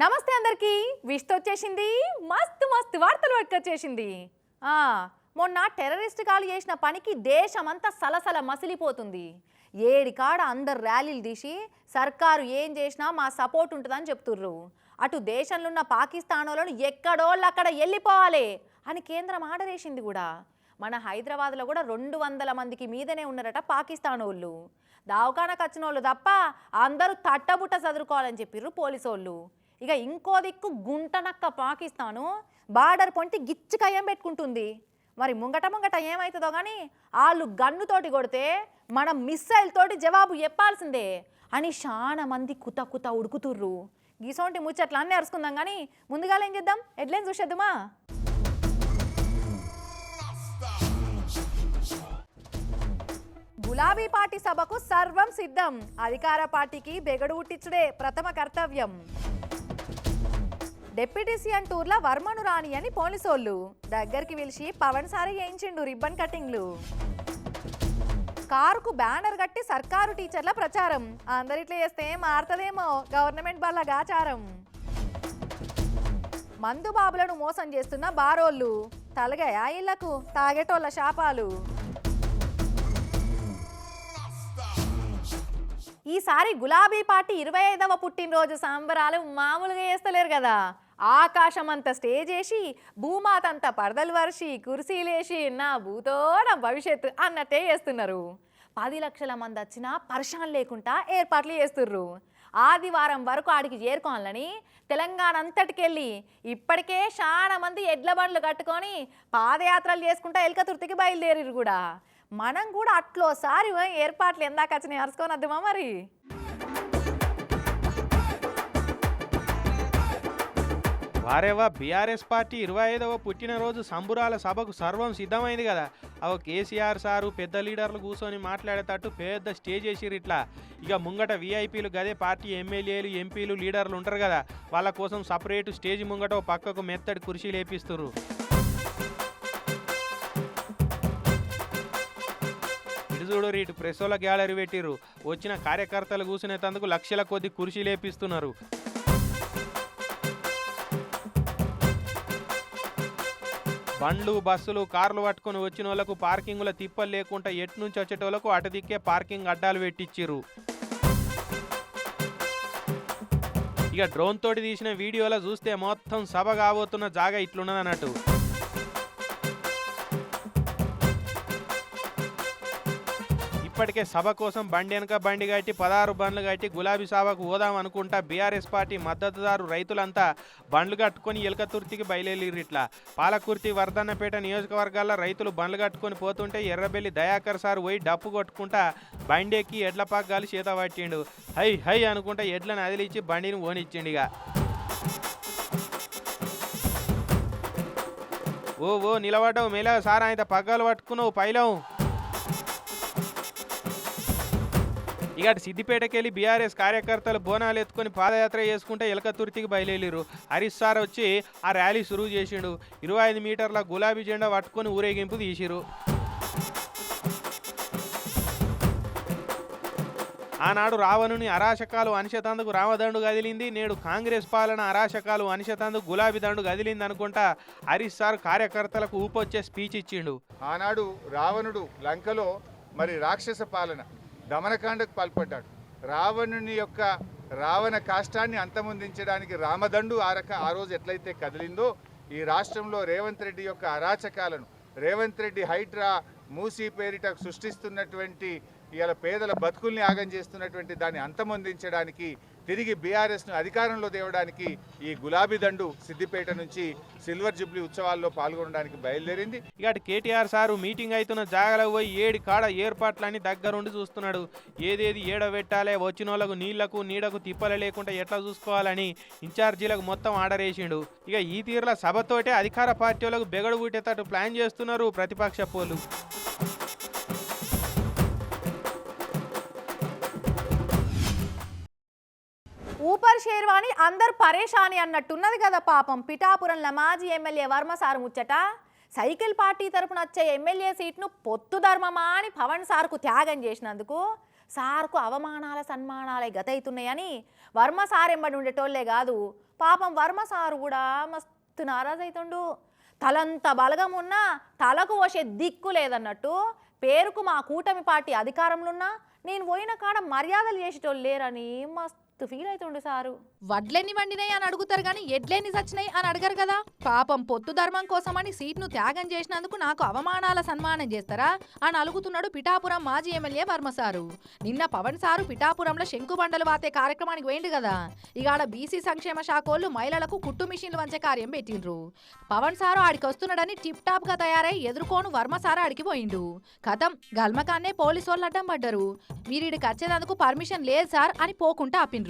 నమస్తే అందరికీ. విష్తో వచ్చేసింది. మస్తు మస్తు వార్తలు పట్టుకొచ్చేసింది. మొన్న టెర్రరిస్ట్ కాలు చేసిన పనికి దేశమంతా సలసల మసిలిపోతుంది. ఏడి కాడ అందరు ర్యాలీలు తీసి సర్కారు ఏం చేసినా మా సపోర్ట్ ఉంటుందని చెప్తుర్రు. అటు దేశంలో ఉన్న పాకిస్తానోళ్ళను ఎక్కడోళ్ళు అక్కడ వెళ్ళిపోవాలి అని కేంద్రం ఆర్డర్ వేసింది కూడా. మన హైదరాబాద్లో కూడా రెండు వందల మందికి మీదనే ఉన్నారట పాకిస్తాన్ వాళ్ళు దావకానకు వచ్చిన వాళ్ళు తప్ప అందరూ తట్టబుట్ట చదువుకోవాలని చెప్పిర్రు పోలీసు వాళ్ళు ఇక ఇంకో దిక్కు గుంటనక్క పాకిస్తాను. బార్డర్ పొంటి గిచ్చికయం పెట్టుకుంటుంది? మరి ముంగట ముంగట ఏమవుతుందో కానీ వాళ్ళు గన్నుతోటి కొడితే మనం మిస్సైల్ తోటి జవాబు చెప్పాల్సిందే అని చాలా మంది కుత కుత ఉడుకుతుర్రు. గీసోంటి ముచ్చట్లు అన్నీ అరుచుకుందాం కానీ ముందుగా ఏం చేద్దాం? హెడ్లైన్ చూసేద్దామా? గులాబీ పార్టీ సభకు సర్వం సిద్ధం. అధికార పార్టీకి బెగడు ఉట్టించుడే ప్రథమ కర్తవ్యం. డిప్యూటీ సీఎం టూర్ల వర్మను రాని అని పోలీసోళ్ళు. దగ్గరికి పిలిచి పవన్ సారి చేయించిండు రిబ్బన్ కటింగ్లు. కారుకు బ్యానర్ కట్టి సర్కారు టీచర్ల ప్రచారం. అందరిట్లా చేస్తే మారుతుందేమో గవర్నమెంట్ బల్ల గాచారం మందు బాబులను మోసం చేస్తున్న బారోళ్ళు. తలగయా ఇళ్ళకు తాగేటోళ్ళ శాపాలు. ఈసారి గులాబీ పార్టీ ఇరవై ఐదవ పుట్టినరోజు సంబరాలు మామూలుగా వేస్తలేరు కదా. ఆకాశం స్టేజ్ వేసి భూమాతంత పరదలు వరిసి కుర్సీలేసి నా భూతోడ భవిష్యత్తు అన్నట్టే చేస్తున్నారు. పది లక్షల మంది వచ్చినా పర్షాన్ లేకుండా ఏర్పాట్లు చేస్తుర్రు. ఆదివారం వరకు ఆడికి చేరుకోవాలని తెలంగాణ అంతటికెళ్ళి ఇప్పటికే చాలా మంది ఎడ్ల బండ్లు కట్టుకొని పాదయాత్రలు చేసుకుంటా ఎల్కతుర్తికి బయలుదేరిరు కూడా. మనం కూడా అట్లోసారి పోయి ఏర్పాట్లు ఎందాక వచ్చినాయి అరుచుకోనద్దుమా మరి? వారేవా బీఆర్ఎస్ పార్టీ ఇరవై ఐదవ పుట్టినరోజు సంబురాల సభకు సర్వం సిద్ధమైంది కదా. అవ కేసీఆర్ సారు పెద్ద లీడర్లు కూర్చొని మాట్లాడేటట్టు పెద్ద స్టేజ్ వేసిర్రు ఇట్లా. ఇక ముంగట వీఐపీలు గదే పార్టీ ఎమ్మెల్యేలు ఎంపీలు లీడర్లు ఉంటారు కదా. వాళ్ళ కోసం సపరేట్ స్టేజ్ ముంగట ఓ పక్కకు మెత్తడి కుర్చీ వేపిస్తుర్రు. చూడు ఇటు ప్రెసోల గ్యాలరీ పెట్టిర్రు. వచ్చిన కార్యకర్తలు కూర్చునేందుకు లక్షల కొద్ది కుర్చీలు లేపిస్తున్నారు బండ్లు బస్సులు కార్లు పట్టుకొని వచ్చిన వాళ్ళకు పార్కింగ్ల తిప్పలు లేకుండా ఎటు నుంచి వచ్చేటోళ్ళకు అటు దిక్కే పార్కింగ్ అడ్డాలు పెట్టించారు ఇక డ్రోన్ తోటి తీసిన వీడియోలో చూస్తే మొత్తం సభ కాబోతున్న జాగా ఇట్లున్నది అన్నట్టు ఇప్పటికే సభ కోసం బండి వెనక బండి కట్టి పదహారు బండ్లు కట్టి గులాబీ సభకు పోదాం అనుకుంటా బీఆర్ఎస్ పార్టీ మద్దతుదారు రైతులంతా బండ్లు కట్టుకొని ఎలకతుర్తికి బయలుదేరి ఇట్లా. పాలకుర్తి వర్ధన్నపేట నియోజకవర్గాల్లో రైతులు బండ్లు కట్టుకొని పోతుంటే ఎర్రబెల్లి దయాకర్ సార్ పోయి డప్పు కొట్టుకుంటా బండి ఎక్కి ఎడ్ల పగ్గాలు చేత పట్టిండు. హై హై అనుకుంటా ఎడ్లను అదిలిచ్చి బండిని ఓనిచ్చిండు ఇక ఓ ఓ నిలబడ్డావు మెలా సార్ ఆయన పగ్గాలు పట్టుకున్నావు పైలవు. ఇక సిద్దిపేటకి వెళ్ళి బీఆర్ఎస్ కార్యకర్తలు బోనాలు ఎత్తుకొని పాదయాత్ర చేసుకుంటే ఎలకతుర్తికి బయలుదేరిరు. హరీష్ సార్ వచ్చి ఆ ర్యాలీ సురువు చేసిండు. ఇరవై ఐదు మీటర్ల గులాబీ జెండా పట్టుకొని ఊరేగింపు తీసిరు. ఆనాడు రావణుని అరాశకాలు అనిశతందుకు రామదండు కదిలింది. నేడు కాంగ్రెస్ పాలన అరాశకాలు అనిశతందుకు గులాబీ దండు కదిలింది అనుకుంటా హరీష్ సార్ కార్యకర్తలకు ఊపొచ్చే స్పీచ్ ఇచ్చిండు. ఆనాడు రావణుడు లంకలో మరి రాక్షస పాలన. దమనకాండకు పాల్పడ్డాడు. రావణుని యొక్క రావణ కాష్టాన్ని అంతమొందించడానికి రామదండు ఆ రక ఆ రోజు ఎట్లయితే కదిలిందో ఈ రాష్ట్రంలో రేవంత్ రెడ్డి యొక్క అరాచకాలను రేవంత్ రెడ్డి హైడ్రా మూసీ పేరిట సృష్టిస్తున్నటువంటి ఇవాళ పేదల బతుకుల్ని ఆగం చేస్తున్నటువంటి దాన్ని అంతమొందించడానికి తిరిగి బీఆర్ఎస్ను అధికారంలో తేవడానికి ఈ గులాబీ దండు సిద్దిపేట నుంచి సిల్వర్ జూబ్లీ ఉత్సవాల్లో పాల్గొనడానికి బయలుదేరింది. ఇక కేటీఆర్ సారు మీటింగ్ అవుతున్న జాగాలకు పోయి ఏడి కాడ ఏర్పాట్లన్నీ దగ్గరుండి చూస్తున్నాడు. ఏదేది ఏడబెట్టాలే వచ్చిన వాళ్ళకు నీళ్ళకు నీడకు తిప్పలు లేకుండా ఎట్లా చూసుకోవాలని ఇన్ఛార్జీలకు మొత్తం ఆర్డర్ వేసిండు. ఇక ఈ తీరుల సభతోటే అధికార పార్టీ వాళ్ళకు బెగడు పుట్టేటట్టు ప్లాన్ చేస్తున్నారు ప్రతిపక్ష పోలు. సూపర్ షేర్వాణి అందరు పరేషాని అన్నట్టున్నది కదా పాపం. పిఠాపురంల మాజీ ఎమ్మెల్యే వర్మ సార్ ముచ్చట. సైకిల్ పార్టీ తరపున వచ్చే ఎమ్మెల్యే సీట్ను పొత్తు ధర్మమా అని పవన్ సార్కు త్యాగం చేసినందుకు సార్కు అవమానాల సన్మానాలే గతవుతున్నాయని వర్మ సార్ ఎంబడి ఉండేటోళ్ళే కాదు. పాపం వర్మ సారు కూడా మస్తు నారాజైతుండు. తలంత బలగం ఉన్నా తలకు పోసే దిక్కు లేదన్నట్టు పేరుకు మా కూటమి పార్టీ అధికారంలో ఉన్నా నేను పోయిన కాడ మర్యాదలు చేసేటోళ్ళు లేరని మస్తు ఫీల్ అవుతుండు సారు. వడ్లెన్ని వండినాయి అని అడుగుతారు కానీ ఎడ్లెన్ని సచ్చినాయి అని అడగరు కదా. పాపం పొత్తు ధర్మం కోసమని సీట్ను త్యాగం చేసినందుకు నాకు అవమానాల సన్మానం చేస్తారా అని అలుగుతున్నాడు పిఠాపురం మాజీ ఎమ్మెల్యే వర్మ సారు. నిన్న పవన్ సారు పిఠాపురంలో శంకుబండలు వాతే కార్యక్రమానికి పోయిండు కదా. ఇక ఆడ బీసీ సంక్షేమ శాఖోళ్ళు మహిళలకు కుట్టు మిషన్లు వంచే కార్యం పెట్టిండ్రు. పవన్ సారు ఆడికి వస్తున్నాడని టిప్ టాప్గా తయారై ఎదుర్కోను వర్మ సారు ఆడికి పోయిండు. కథం గల్మకాన్నే పోలీసు వాళ్ళు అడ్డం పడ్డారు. వీరిడికి వచ్చేందుకు పర్మిషన్ లేదు సార్ అని పోకుంటా ఆపిండ్రు.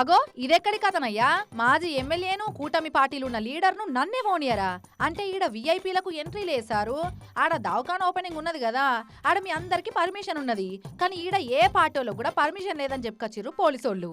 అగో ఇదెక్కడి కథనయ్యా? మాజీ ఎమ్మెల్యేను కూటమి పార్టీలున్న లీడర్ను నన్నే పోనీయరా? అంటే ఈడ విఐపీలకు ఎంట్రీ లేసారు ఆడ దవాఖాన ఓపెనింగ్ ఉన్నది కదా. ఆడ మీ అందరికి పర్మిషన్ ఉన్నది. కానీ ఈడ ఏ పార్టీలో కూడా పర్మిషన్ లేదని చెప్పుకొచ్చిర్రు పోలీసోళ్ళు.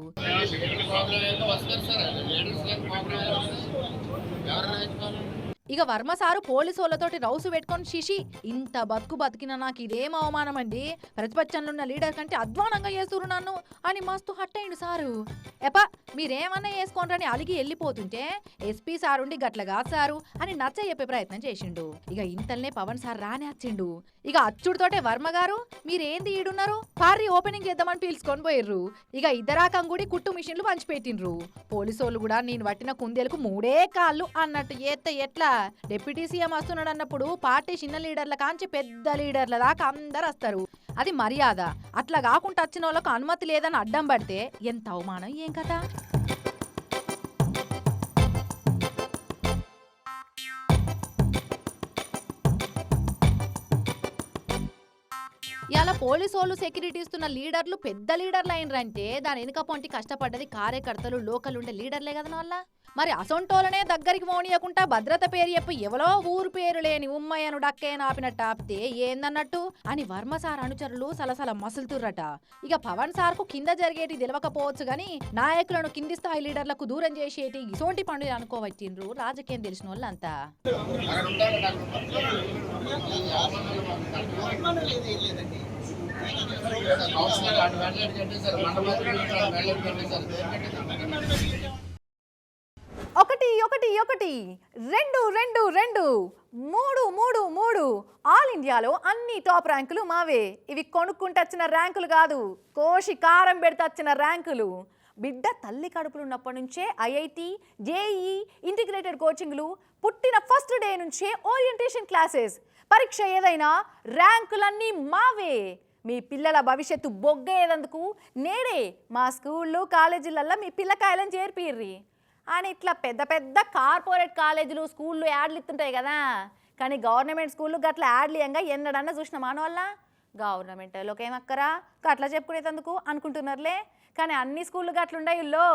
ఇక వర్మ సారు పోలీసు వాళ్ళతోటి రౌసు పెట్టుకొని శిషి ఇంత బతుకు బతికిన నాకు ఇదేం అవమానం అండి? ప్రతిపక్షంలో ఉన్న లీడర్ కంటే అధ్వానంగా చేస్తురు నన్ను అని మస్తు హట్ సారు. ఎపా మీరేమన్నా వేసుకోండి అలిగి వెళ్ళిపోతుంటే ఎస్పీ సారుండి కాదు సారు అని నచ్చ చెప్పే ప్రయత్నం చేసిండు. ఇక ఇంతల్నే పవన్ సార్ రానే వచ్చిండు. ఇక అచ్చుడితోటే వర్మ గారు మీరేంది ఈడున్నారు? పార్రీ ఓపెనింగ్ చేద్దామని పిలుచుకొని పోయిర్రు. ఇక ఇద్దరాకం కూడా కుట్టు మిషన్లు పంచిపెట్టిండ్రు. పోలీసోళ్ళు కూడా నేను పట్టిన కుందేలకు మూడే కాళ్ళు అన్నట్టు ఎత్త ఎట్లా? డిప్యూటీ సీఎం వస్తున్నాడు అన్నప్పుడు పార్టీ చిన్న లీడర్ల కాంచి పెద్ద లీడర్ల దాకా అందరు వస్తారు. అది మర్యాద. అట్లా కాకుండా వచ్చిన వాళ్ళకు అనుమతి లేదని అడ్డం పడితే ఎంత అవమానం ఏం కదా ఇలా పోలీసు వాళ్ళు సెక్యూరిటీ ఇస్తున్న లీడర్లు పెద్ద లీడర్లు అయినరంటే దాని వెనుక పొంటి కష్టపడ్డది కార్యకర్తలు లోకల్ ఉండే లీడర్లే కదా వాళ్ళ మరి అసొంటోలనే దగ్గరికి పోనీయకుండా భద్రత పేరు చెప్పి ఎవలో ఊరు పేరు లేని ఉమ్మయ్యను డక్కేన ఆపినట్టు ఆపితే ఏందన్నట్టు? అని వర్మ సార్ అనుచరులు సలసల మసులుతుర్రట. ఇక పవన్ సార్కు కింద జరిగేటి తెలియకపోవచ్చు గాని నాయకులను కింది స్థాయి లీడర్లకు దూరం చేసేటి ఇసోంటి పండుగ అనుకోవచ్చిండ్రు రాజకీయం తెలిసిన వాళ్ళంతా ఒకటి ఒకటి ఒకటి. రెండు రెండు రెండు. మూడు మూడు మూడు. ఆల్ ఇండియాలో అన్ని టాప్ ర్యాంకులు మావే. ఇవి కొనుక్కుంటూ వచ్చిన ర్యాంకులు కాదు. కోషి కారం పెడితే వచ్చిన ర్యాంకులు. బిడ్డ తల్లి కడుపులు ఉన్నప్పటి నుంచే ఐఐటి జేఈ ఇంటిగ్రేటెడ్ కోచింగ్లు పుట్టిన ఫస్ట్ డే నుంచే ఓరియంటేషన్ క్లాసెస్. పరీక్ష ఏదైనా ర్యాంకులన్నీ మావే. మీ పిల్లల భవిష్యత్తు బొగ్గేదందుకు నేడే మా స్కూళ్ళు కాలేజీలల్లో మీ పిల్లకాయలను చేర్పిర్రి. అని ఇట్లా పెద్ద పెద్ద కార్పొరేట్ కాలేజీలు స్కూళ్ళు యాడ్లు ఇస్తుంటాయి కదా. కానీ గవర్నమెంట్ స్కూళ్ళు గట్లా యాడ్లు ఇయ్యంగా ఎన్నడన్నా చూసిన మానవల్ల గవర్నమెంట్ ఏమక్కరా అట్లా చెప్పుకునేందుకు అనుకుంటున్నారులే. కానీ అన్ని స్కూళ్ళు గట్లుండయి ఇల్లు.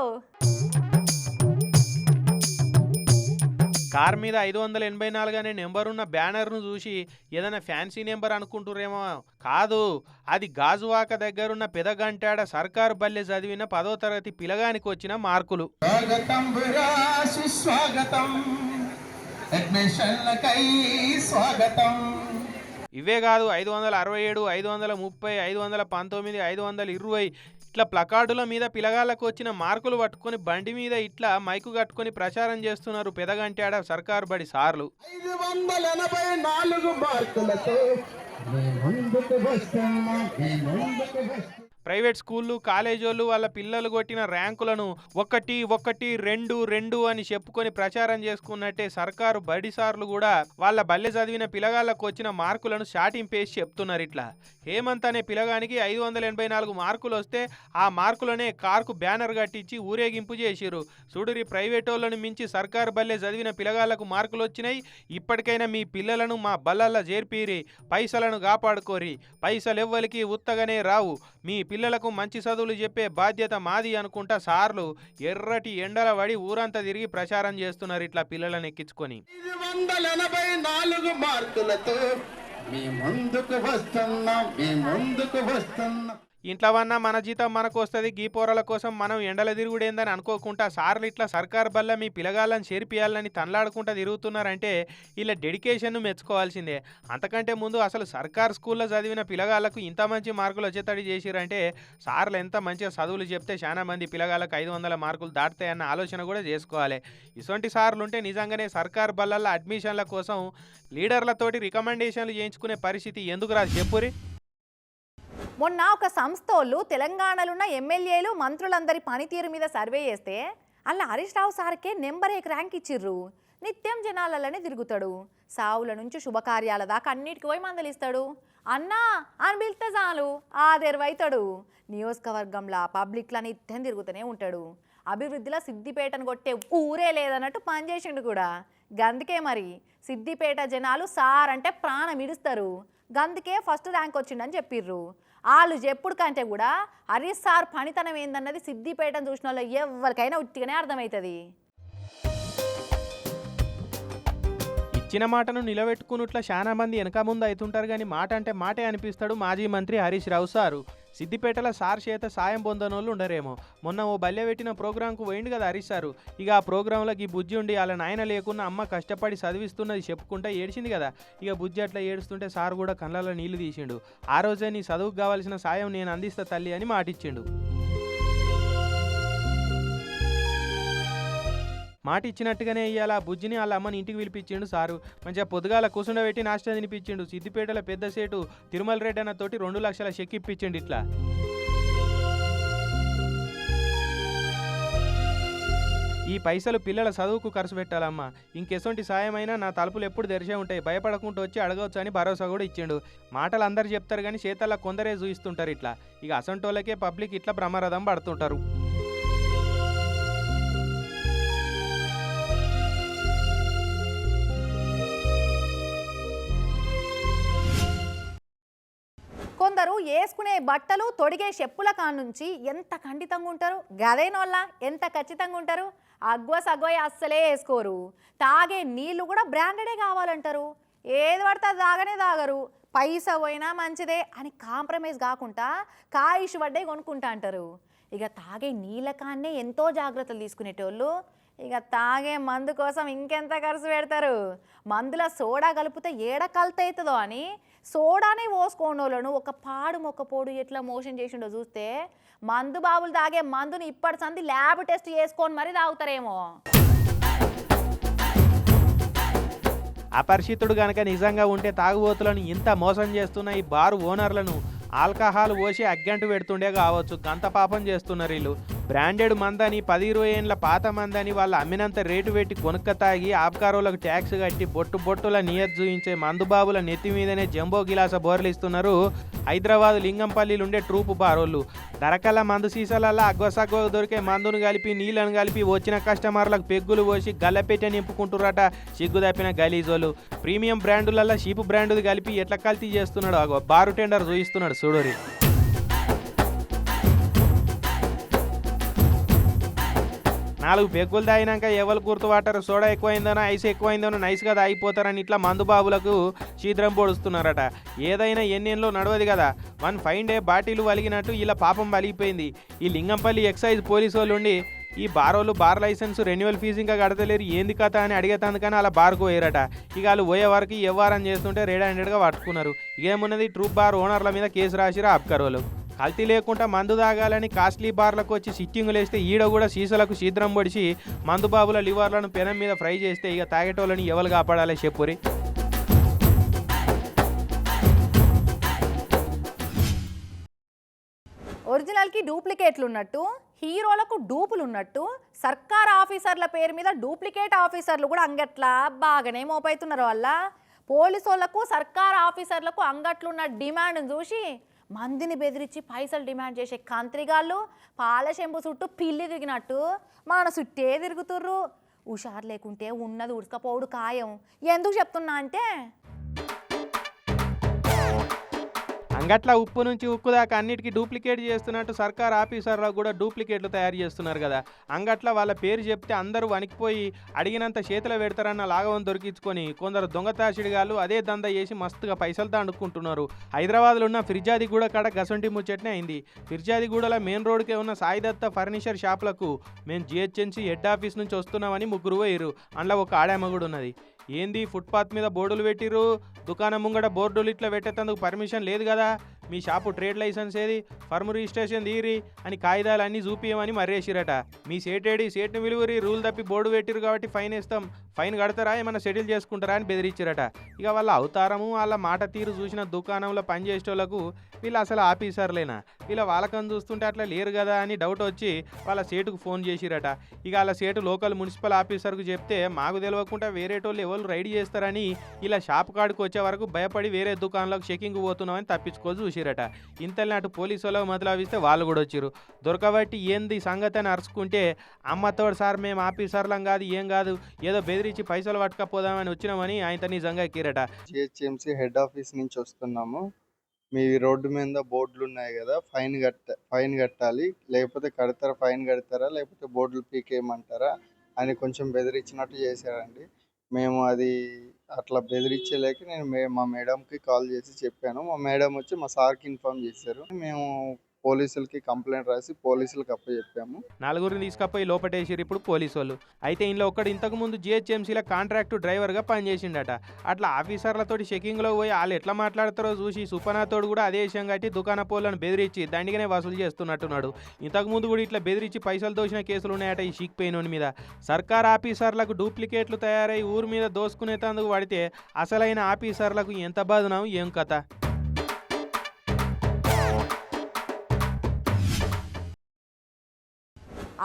కార్ మీద ఐదు వందల ఎనభై నాలుగు అనే నెంబర్ ఉన్న బ్యానర్ను చూసి ఏదైనా ఫ్యాన్సీ నెంబర్ అనుకుంటురేమో కాదు. అది గాజువాక దగ్గరున్న పెదగంటాడ సర్కారు బల్లె చదివిన పదో తరగతి పిలగానికి వచ్చిన మార్కులు. స్వాగతం విరా సుస్వాగతం అడ్మిషన్లకై స్వాగతం ఇవే కాదు ఐదు వందల అరవై ఏడు ఐదు వందల ముప్పై ఐదు వందల పంతొమ్మిది ఐదు వందల ఇరవై ఇట్లా ప్లకార్డుల మీద పిలగాళ్ళకు వచ్చిన మార్కులు పట్టుకొని బండి మీద ఇట్లా మైకు కట్టుకొని ప్రచారం చేస్తున్నారు పెదగంటాడ సర్కారు బడి సార్లు. మార్కులతో ప్రైవేట్ స్కూళ్ళు కాలేజీలు వాళ్ళ పిల్లలు కొట్టిన ర్యాంకులను ఒకటి ఒకటి రెండు రెండు అని చెప్పుకొని ప్రచారం చేసుకున్నట్టే సర్కారు బడి సార్లు కూడా వాళ్ళ బల్లె చదివిన పిల్లగాళ్ళకు వచ్చిన మార్కులను షాటింపేసి చెప్తున్నారు ఇట్లా. హేమంత్ అనే పిలగానికి ఐదు వందల ఎనభై నాలుగు మార్కులు వస్తే ఆ మార్కులనే కార్కు బ్యానర్ కట్టించి ఊరేగింపు చేసిరు చూడురి ప్రైవేట్ మించి సర్కారు బల్లె చదివిన పిల్లగాళ్ళకు మార్కులు వచ్చినాయి. ఇప్పటికైనా మీ పిల్లలను మా బల్లల్లో చేర్పిరి పైసలను కాపాడుకోరి పైసలు ఎవ్వరికి ఉత్తగానే రావు. మీ పిల్లలకు మంచి చదువులు చెప్పే బాధ్యత మాది అనుకుంటా సార్లు ఎర్రటి ఎండల పడి ఊరంతా తిరిగి ప్రచారం చేస్తున్నారు ఇట్లా పిల్లలను ఎక్కించుకొని. వందల నాలుగు మార్కులతో మీ ముందుకు వస్తున్నాం మీ ముందుకు వస్తున్నాం. ఇంట్లో వన్నా మన జీతం మనకు వస్తుంది గీ పోరల కోసం మనం ఎండల తిరుగుడేందని అనుకోకుండా సార్లు ఇట్లా సర్కార్ బల్ల మీ పిల్లగాళ్ళని చేర్పియాలని తనలాడుకుంటా తిరుగుతున్నారంటే ఇలా డెడికేషన్ను మెచ్చుకోవాల్సిందే. అంతకంటే ముందు అసలు సర్కార్ స్కూల్లో చదివిన పిల్లగాళ్ళకు ఇంత మంచి మార్కులు వచ్చేటట్టు చేసిరంటే సార్లు ఎంత మంచిగా చదువులు చెప్తే చాలా మంది పిలగాళ్ళకు ఐదు వందల మార్కులు దాటుతాయన్న ఆలోచన కూడా చేసుకోవాలి. ఇటువంటి సార్లు ఉంటే నిజంగానే సర్కార్ బల్లల్లో అడ్మిషన్ల కోసం లీడర్లతోటి రికమెండేషన్లు చేయించుకునే పరిస్థితి ఎందుకు రాదు చెప్పురి? మొన్న ఒక సంస్థ వాళ్ళు తెలంగాణలో ఎమ్మెల్యేలు మంత్రులందరి పనితీరు మీద సర్వే చేస్తే అలా హరీష్ రావు సార్కే నెంబర్ ఏక్ ర్యాంక్ ఇచ్చిర్రు. నిత్యం జనాలలోనే తిరుగుతాడు. సావుల నుంచి శుభకార్యాల దాకా అన్నిటికి పోయి మందలిస్తాడు. అన్నా అని పిలిస్తే చాలు ఆదెరువైతాడు. నియోజకవర్గంలో పబ్లిక్లో నిత్యం తిరుగుతూనే ఉంటాడు. అభివృద్ధిలో సిద్దిపేటను కొట్టే ఊరే లేదన్నట్టు పనిచేసిండు కూడా. గందుకే మరి సిద్దిపేట జనాలు సార్ అంటే ప్రాణం ఇడుస్తారు. గందుకే ఫస్ట్ ర్యాంక్ వచ్చిండని చెప్పిర్రు. వాళ్ళు చెప్పుడు కంటే కూడా హరీష్ సార్ పనితనం ఏందన్నది సిద్దిపేటను చూసిన వాళ్ళు ఎవరికైనా ఉట్టిగానే అర్థమవుతుంది. ఇచ్చిన మాటను నిలబెట్టుకున్నట్ల చాలా మంది వెనక ముందు అవుతుంటారు కానీ మాట అంటే మాటే అనిపిస్తాడు మాజీ మంత్రి హరీష్ రావు సారు. సిద్దిపేటలో సార్ చేత సాయం పొందనోళ్ళు ఉండరేమో. మొన్న ఓ బల్లె పెట్టిన ప్రోగ్రాంకు పోయిండు కదా హరీష్ సారు. ఇక ఆ ప్రోగ్రాంలోకి ఈ బుజ్జి ఉండి వాళ్ళ నాయన లేకున్నా అమ్మ కష్టపడి చదివిస్తున్నది చెప్పుకుంటా ఏడిచింది కదా. ఇక బుజ్జి అట్లా ఏడుస్తుంటే సార్ కూడా కళ్ళలో నీళ్ళు తీసిండు. ఆ రోజే నీ చదువుకు కావాల్సిన సాయం నేను అందిస్తా తల్లి అని మాటిచ్చిండు. మాట ఇచ్చినట్టుగానే ఇయ్యాల? బుజ్జిని వాళ్ళ అమ్మని ఇంటికి పిలిపించిండు సారు. మంచిగా పొద్దుగాల కూసుండబెట్టి నాష్టం తినిపించిండు. సిద్దిపేటల పెద్ద సేటు తిరుమల రెడ్డి అన్న తోటి రెండు లక్షల చెక్ ఇప్పించిండు ఇట్లా. ఈ పైసలు పిల్లల చదువుకు ఖర్చు పెట్టాలమ్మా. ఇంకెసొంటి సాయమైనా నా తలుపులు ఎప్పుడు తెరిచే ఉంటాయి. భయపడకుండా వచ్చి అడగవచ్చు అని భరోసా కూడా ఇచ్చిండు. మాటలు అందరు చెప్తారు కానీ చేతల్లో కొందరే చూయిస్తుంటారు ఇట్లా. ఇక అసంటోళ్ళకే పబ్లిక్ ఇట్లా బ్రహ్మరథం పడుతుంటారు. వేసుకునే బట్టలు తొడిగే చెప్పుల కానుంచి ఎంత ఖండితంగా ఉంటారు? గదేనోళ్ళ ఎంత ఖచ్చితంగా ఉంటారు? అగ్వ సగ్వయ అస్సలే వేసుకోరు తాగే నీళ్ళు కూడా బ్రాండెడే కావాలంటారు. ఏది పడితే అది తాగనే తాగరు. పైసా పోయినా మంచిదే అని కాంప్రమైజ్ కాకుండా కాయిష్ పడ్డే కొనుక్కుంటా అంటారు. ఇక తాగే నీళ్ళ కాన్నే ఎంతో జాగ్రత్తలు తీసుకునేటోళ్ళు ఇక తాగే మందు కోసం ఇంకెంత ఖర్చు పెడతారు? మందుల సోడా కలిపితే ఏడ కలుతవుతుందో అని సోడానే పోసుకోండోళ్ళను ఒక పాడు మొక్క పోడు ఎట్లా మోషన్ చేసిండో చూస్తే మందు బాబులు తాగే మందుని ఇప్పటి సంది ల్యాబ్ టెస్ట్ చేసుకొని మరీ తాగుతారేమో. అపరిచితుడు గనక నిజంగా ఉంటే తాగుబోతులను ఇంత మోసం చేస్తున్న ఈ బారు ఓనర్లను ఆల్కహాల్ పోసి అగ్గంటు పెడుతుండే కావచ్చు. గంత పాపం చేస్తున్నారు వీళ్ళు. బ్రాండెడ్ మందని పది ఇరవై ఏళ్ళ పాత మందని వాళ్ళు అమ్మినంత రేటు పెట్టి కొనుక్క తాగి ఆబ్కారోలకు ట్యాక్స్ కట్టి బొట్టు బొట్టుల నియత్ చూయించే మందుబాబుల నెత్తి మీదనే జంబో గిలాస బోర్లిస్తున్నారు హైదరాబాద్ లింగంపల్లిలో ఉండే ట్రూపు బారోళ్ళు. దరకల మందు సీసాలల్లో అగ్వసగ్వ దొరికే మందును కలిపి నీళ్ళను కలిపి వచ్చిన కస్టమర్లకు పెగ్గులు పోసి గల్లపెట్టె నింపుకుంటురట సిగ్గు తప్పిన గలీజోలు ప్రీమియం బ్రాండులలో షీపు బ్రాండుది కలిపి ఎట్లా కల్తీ చేస్తున్నాడు బారు టెండర్ చూయిస్తున్నాడు చూడరి నాలుగు పెగ్గులు తాగినాక ఎవరు గుర్తుపట్టారు? సోడా ఎక్కువైందనో ఐస్ ఎక్కువైందనో నైస్గా తాగిపోతారని ఇట్లా మందు బాబులకు శీద్రం పొడుస్తున్నారట. ఏదైనా ఎన్నెన్లో నడవదు కదా. వన్ ఫైన్ డే బాటిల్ వలిగినట్టు ఇలా పాపం వలిగిపోయింది. ఈ లింగంపల్లి ఎక్సైజ్ పోలీసు వాళ్ళు ఉండి ఈ బారోళ్ళు బార్ లైసెన్స్ రెన్యువల్ ఫీజు ఇంకా కడతలేరు ఏంది కథ అని అడిగేతాను కానీ అలా బార్కు పోయారట. ఇక వాళ్ళు పోయే వరకు వ్యవహారం చేస్తుంటే రెడ్ హ్యాండెడ్గా పట్టుకున్నారు. ఇదేమున్నది ట్రూప్ బార్ ఓనర్ల మీద కేసు రాసిరా ఆబ్కరోలు కల్తీ లేకుండా మందు తాగాలని కాస్ట్లీ బార్లకు వచ్చి సిట్టింగులు వేస్తే ఈడ కూడా సీసలకు శీద్రం పొడిచి మందు బాబుల లివర్లను పెనం మీద ఫ్రై చేస్తే ఇక తాగేటోళ్ళని ఎవరు కాపాడాలి చెప్పురి? ఒరిజినల్కి డూప్లికేట్లు ఉన్నట్టు హీరోలకు డూపులు ఉన్నట్టు సర్కార్ ఆఫీసర్ల పేరు మీద డూప్లికేట్ ఆఫీసర్లు కూడా అంగట్లా బాగానే మోపైతున్నారు వల్ల పోలీసు వాళ్ళకు సర్కార్ ఆఫీసర్లకు అంగట్లున్న డిమాండ్ని చూసి మందిని బెదిరించి పైసలు డిమాండ్ చేసే కంత్రిగాళ్ళు పాలశెంబు చుట్టూ పిల్లి తిరిగినట్టు మన చుట్టే తిరుగుతుర్రు. హుషారు లేకుంటే ఉన్నది ఉడకపోవుడు ఖాయం. ఎందుకు చెప్తున్నా అంటే గట్ల ఉప్పు నుంచి ఉక్కు దాకా అన్నిటికీ డూప్లికేట్ చేస్తున్నట్టు సర్కార్ ఆఫీసర్లకు కూడా డూప్లికేట్లు తయారు చేస్తున్నారు కదా. అంగట్ల వాళ్ళ పేరు చెప్తే అందరూ వణికిపోయి అడిగినంత చేతిలో పెడతారన్న లాగవం దొరికించుకొని కొందరు దొంగతాసిడిగాలు అదే దంద చేసి మస్తుగా పైసలు దండుకుంటున్నారు. హైదరాబాద్లో ఉన్న ఫిర్జాదిగూడ కాడ గసంటి ముచ్చట్నే అయింది. ఫిర్జాదిగూడల మెయిన్ రోడ్కే ఉన్న సాయిదత్త ఫర్నిచర్ షాపులకు మేము జిహెచ్ఎంసీ హెడ్ ఆఫీస్ నుంచి వస్తున్నామని ముగ్గురు పోయిరు అందులో ఒక ఆడామ కూడా ఉన్నది ఏంది ఫుట్పాత్ మీద బోర్డులు పెట్టిర్రు? దుకాణం ముంగట బోర్డులు ఇట్లా పెట్టేటందుకు పర్మిషన్ లేదు కదా? మీ షాపు ట్రేడ్ లైసెన్స్ ఏది? ఫర్మ్ రిజిస్ట్రేషన్ తీరి అని కాగితాలు అన్నీ చూపియమని మర్రేసిరట. మీ సేటేడి సేట్ని విలువరి రూల్ తప్పి బోర్డు పెట్టిరు కాబట్టి ఫైన్ ఇస్తాం ఫైన్ కడతారా? ఏమన్నా సెటిల్ చేసుకుంటారా? అని బెదిరించారట. ఇక వాళ్ళ అవతారము వాళ్ళ మాట తీరు చూసిన దుకాణంలో పనిచేసేటోళ్ళకు వీళ్ళు అసలు ఆఫీసర్లేనా వీళ్ళ వాళ్ళకని చూస్తుంటే అట్లా లేరు కదా అని డౌట్ వచ్చి వాళ్ళ సేటుకు ఫోన్ చేసిరట. ఇక వాళ్ళ సేటు లోకల్ మున్సిపల్ ఆఫీసర్కు చెప్తే మాకు తెలియకుండా వేరేటోళ్ళు ఎవరు రైడ్ చేస్తారని ఇలా షాప్ కాడికి వచ్చే వరకు భయపడి వేరే దుకాణంలోకి చెకింగ్ పోతున్నామని తప్పించుకొని చూసిరట. ఇంతలో అటు పోలీసు వాళ్ళకి మొదలవిస్తే వాళ్ళు కూడా వచ్చారు దొరకబట్టి ఏంది సంగతి అని అరుచుకుంటే అమ్మతోడు సార్ మేము ఆఫీసర్లం కాదు ఏం కాదు ఏదో బెదిరించి పైసలు పట్టుకపోదామని వచ్చినామని ఆయనతో నిజంగా ఎక్కిరట. జిహెచ్ఎంసీ హెడ్ ఆఫీస్ నుంచి వస్తున్నాము. మీ రోడ్డు మీద బోర్డులు ఉన్నాయి కదా ఫైన్ కట్ట ఫైన్ కట్టాలి. లేకపోతే కడతారా ఫైన్ కడతారా లేకపోతే బోర్డులు పీకేయమంటారా అని కొంచెం బెదిరించినట్టు చేశారండి. మేము అది అట్లా బెదిరించలేక నేను మే మా మేడంకి కాల్ చేసి చెప్పాను. మా మేడం వచ్చి మా సార్కి ఇన్ఫామ్ చేశారు. మేము పోలీసులకి కంప్లైంట్ రాసి పోలీసులకు అప్పచెప్పాము. నలుగురిని తీసుకపోయి లోపటేసిరు ఇప్పుడు పోలీసు వాళ్ళు అయితే ఇంట్లో ఒక్కడు ఇంతకు ముందు జిహెచ్ఎంసీలో కాంట్రాక్టు డ్రైవర్గా పనిచేసిండట. అట్లా ఆఫీసర్లతోటి చెకింగ్లో పోయి వాళ్ళు ఎట్లా మాట్లాడతారో చూసి సుపనాథోడు కూడా అదే విషయం కట్టి దుకాణ పోలను బెదిరించి దండిగానే వసూలు చేస్తున్నట్టున్నాడు. ఇంతకు ముందు కూడా ఇట్లా బెదిరించి పైసలు దోసిన కేసులు ఉన్నాయట ఈ షీక్ పెయిన్ మీద. సర్కార్ ఆఫీసర్లకు డూప్లికేట్లు తయారై ఊరు మీద దోసుకునేందుకు పడితే అసలైన ఆఫీసర్లకు ఎంత బాధనం ఏం కథ?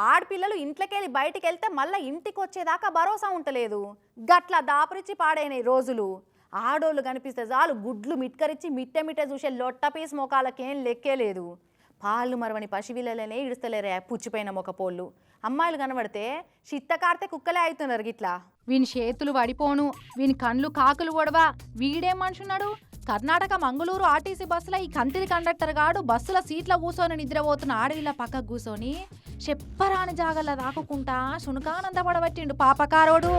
ఆడపిల్లలు ఇంట్లోకెళ్ళి బయటికి వెళ్తే మళ్ళీ ఇంటికి వచ్చేదాకా భరోసా ఉంటలేదు. గట్ల దాపరిచి పాడైన రోజులు. ఆడోళ్ళు కనిపిస్తే చాలు గుడ్లు మిట్కరిచ్చి మిట్టె మిట్ట చూసే లొట్టపీస్ మొఖాలకేం లెక్కే లేదు. పాలు మరవని పసివిల్లలనే ఇడుస్తలేరే పుచ్చిపోయిన మొకపోళ్ళు అమ్మాయిలు కనబడితే చిత్తకార్తె కుక్కలే అవుతున్నారు గిట్లా. వీని చేతులు వడిపోను వీని కండ్లు కాకులు ఒడవా వీడేం మనుషున్నాడు? కర్ణాటక మంగళూరు ఆర్టీసీ బస్సులో ఈ కంతిరి కండక్టర్ గాడు బస్సుల సీట్ల కూర్చొని నిద్రపోతున్న ఆడవిళ్ళ పక్కకు కూర్చొని చెప్పరాని జాగల్ల దాకుకుంటా శునకానంద పడబట్టిండు పాపకారోడు.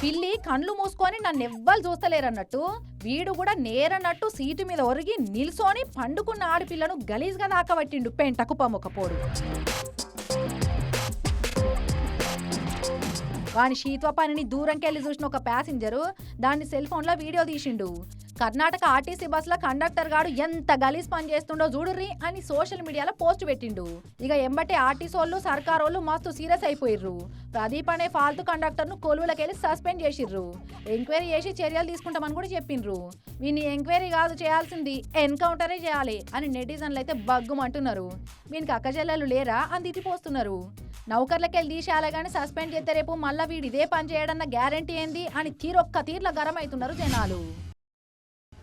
పిల్లి కండ్లు మూసుకొని నన్ను ఎవ్వరు చూస్తలేరన్నట్టు వీడు కూడా నేరన్నట్టు సీటు మీద ఒరిగి నిల్సోని పండుకున్న ఆడపిల్లను గలీజ్గా దాకబట్టిండు పెంటకు పమ్మకపోడు వాని శీత్వ పనిని దూరంకెళ్ళి చూసిన ఒక ప్యాసింజరు దాన్ని సెల్ ఫోన్లో వీడియో తీసిండు. కర్ణాటక ఆర్టీసీ బస్సులో కండక్టర్ గాడు ఎంత గలీజ్ పని చేస్తుండో చూడుర్రి అని సోషల్ మీడియాలో పోస్ట్ పెట్టిండు. ఇక ఎంబటే ఆర్టీసీ వాళ్ళు సర్కారోళ్ళు మస్తు సీరియస్ అయిపోయిర్రు. ప్రదీప్ అనే ఫాల్తు కండక్టర్ను కొలువులకెళ్ళి సస్పెండ్ చేసిర్రు. ఎంక్వైరీ చేసి చర్యలు తీసుకుంటామని కూడా చెప్పిండ్రు. వీని ఎంక్వైరీ కాదు చేయాల్సింది ఎన్కౌంటరే చేయాలి అని నెటిజన్లు అయితే బగ్గుమంటున్నారు. వీనికి అక్కచెల్లెలు లేరా అని తిట్టిపోస్తున్నారు. నౌకర్లకెళ్ళి తీసేయాలి కానీ సస్పెండ్ చేస్తే రేపు మళ్ళా వీడు ఇదే పని చేయడన్న గ్యారంటీ ఏంది అని తీరొక్క తీర్ల గరం అవుతున్నారు జనాలు.